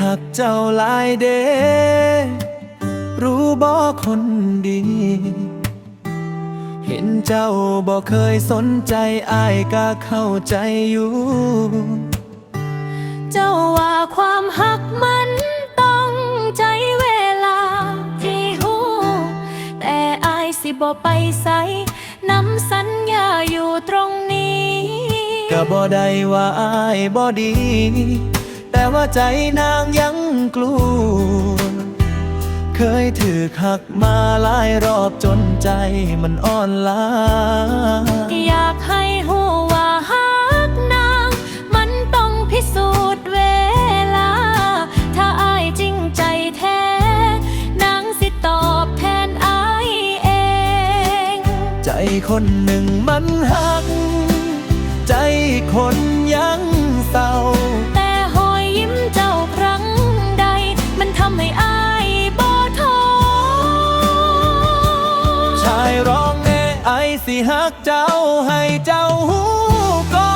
หักเจ้าหลายเด รู้บ่คนดี เห็นเจ้าบ่เคยสนใจอายก็เข้าใจอยู่ เจ้าว่าความหักมันต้องใจเวลาที่หูแต่อายสิบ่ไปใสนำสัญญาอยู่ตรงนี้ ก็บ่ได้ว่าอายบ่ดี แต่ว่าใจนางยังกลัว เคยถือขักมาหลายรอบจนใจมันอ่อนล้า อยากให้หูว่าหักนาง มันต้องพิสูจน์เวลา ถ้าอายจริงใจแท้ นางสิตอบแทนอายเอง ใจคนหนึ่งมันหัก ใจคน สิหักเจ้าให้เจ้าหูก็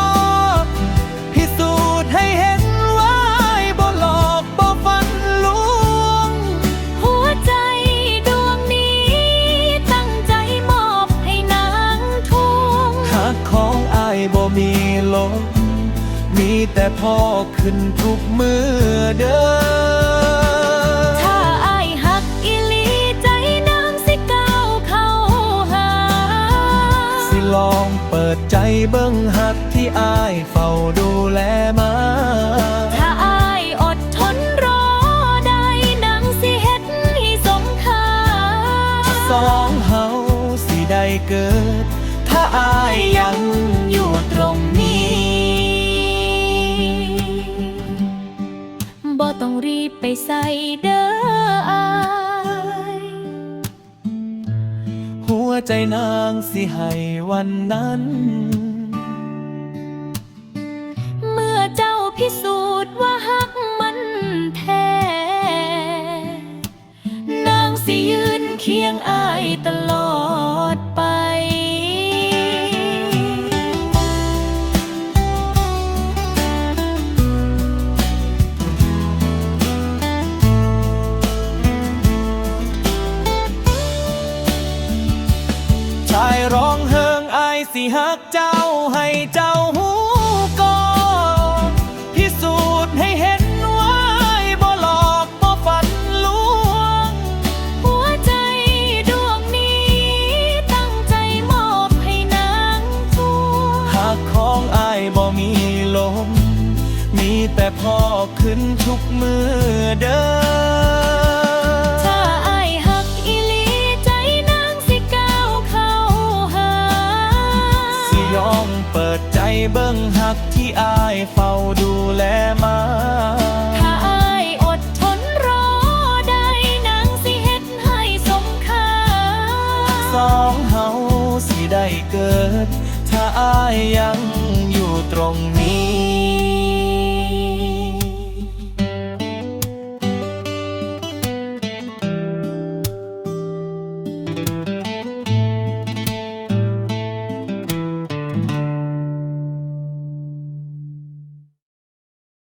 พิสูจน์ให้เห็นว่าไอ้บ่หลอกบ่ฟันลวง หัวใจดวงนี้ตั้งใจมอบให้นางทวงหักของไอ้ายบ่มีลมมีแต่พ่อขึ้นทุกมือเด้อ ดใจเบิ่งหักที่อายเฝ้าดูแลมา ถ้าอายอดทนรอได้นางสิเฮ็ดให้สมค่าสองเฮาสิได้เกิด ถ้าอายยังอยู่ตรงนี้ บ่ต้องรีบไปใส่เด้ออาย ใจนางสิให้วันนั้น เมื่อเจ้าพิสูจน์ว่าหักมันแท้ นางสิยืนเคียงอา สิหักเจ้าให้เจ้าหูก่อนพิสูจน์ให้เห็นว่าอายบ่หลอกบ่ฝันลวง หัวใจดวงนี้ตั้งใจมอบให้นางทวงหากของอายบ่มีลม มีแต่พ่อขึ้นทุกมือเด้อ เบิ่งหักที่อายเฝ้าดูแลมาถ้าอายอดทนรอได้นางสิเฮ็ดให้สมค่าสองเฮาสิได้เกิด ถ้าอายยั